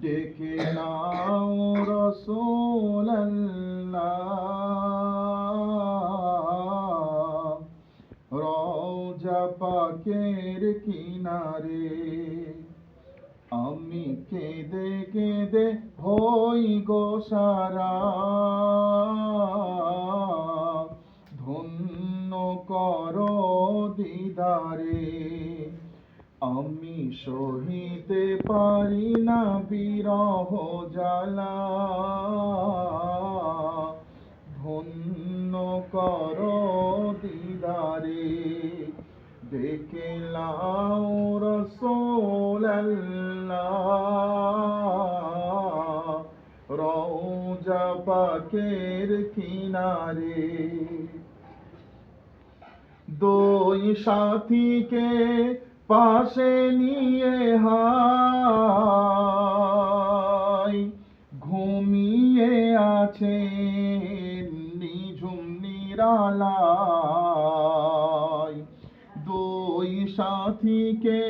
ডেকে নাও রসোল্লাহ রওজা কিনারে আমি কেঁদে কেঁদে হই গো সারা। দিদারে আমি সহিতে পারি না বিরহ জ্বালা। ধন্য কর দিদারে, দেখে লাও রসোল্লাহ রওজা পাকের কিনারে দুই সাথীকে পাশে নিয়ে হাই ঘুমিয়ে আছে নিঝুম নিরালায়। দুই সাথীকে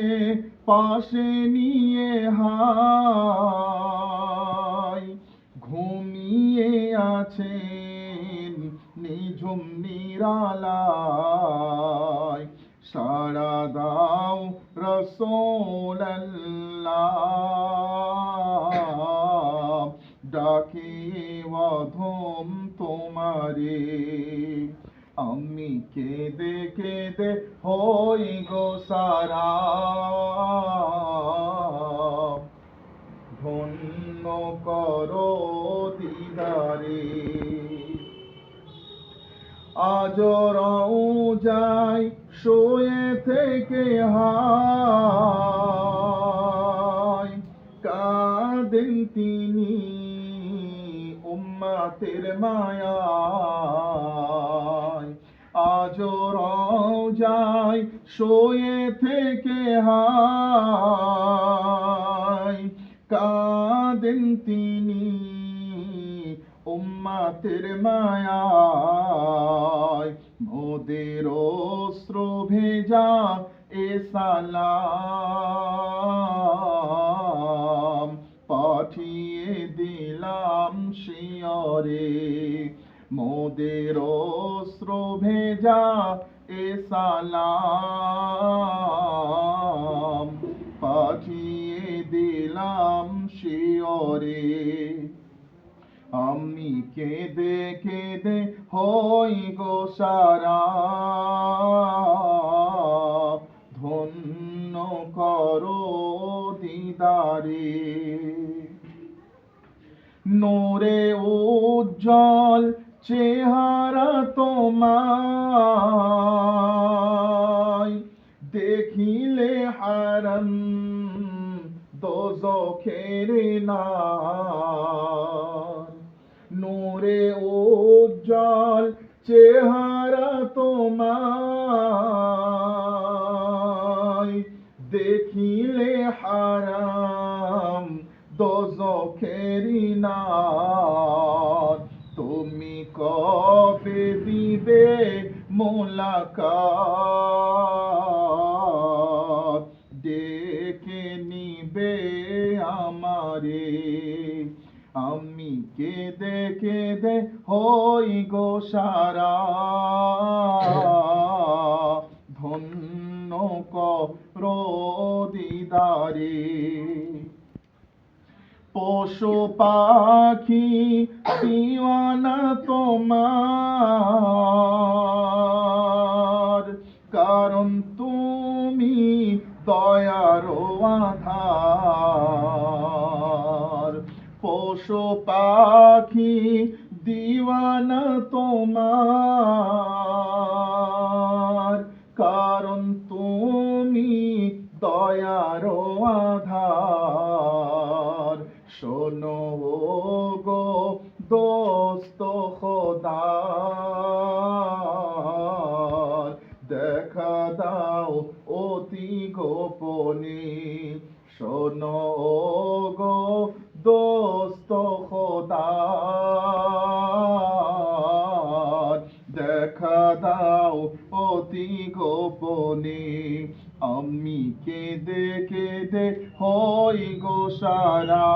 পাশে নিয়ে হাই ঘুমিয়ে আছে নিঝুম নিরালায়। সারা দাও রসোল্লাহ ডাকে অধম তোমারে। আমি কেঁদে কেঁদে হই গো সারা। ধন্য করো দিদারে। আজ যাই, শোয়ে থেকে হাই কাঁদেন তিনি উম্মাতের মায়ায়। আজ যাই শোয়ে থেকে হাই কাঁদেন তিনি উম্মাতের মায়ায়। মোদের অস্ত্র ভেজা এ সালাম পাঠিয়ে দিলাম শিয়রে। মোদের অস্ত্র ভেজা এ সালাম পাঠিয়ে দিলাম শিয়রে। আমি কেঁদে কেঁদে হই গো সারা। ধন্য করো দিদারে। নোরে উজ্জ্বল চেহারা তোমায় দেখিলে হারম দোজখের না। নূরে উজ্জ্বল চেহারা তোমায়। দেখিলে হারাম দোজখেরি না তুমি কবে দিবে মোলাকাত? ডেকে নিবে আমারে। আমি কেঁদে কেঁদে হই গো সারা। ধন্য করো পশু পাখি দিওয়ানা তোমার। কারণ তুমি দয়ারো আধার। পশু পাখি দিওয়ানা তোমার। কারণ তুমি দয়ারো আধার। শোনো গো দোস্ত খোদা দেখা দাও অতি গোপনে। শোনো গো দোস্ত খোদা দেখা দাও অতি গোপনে। আমি কেঁদে কেঁদে হই গো সারা।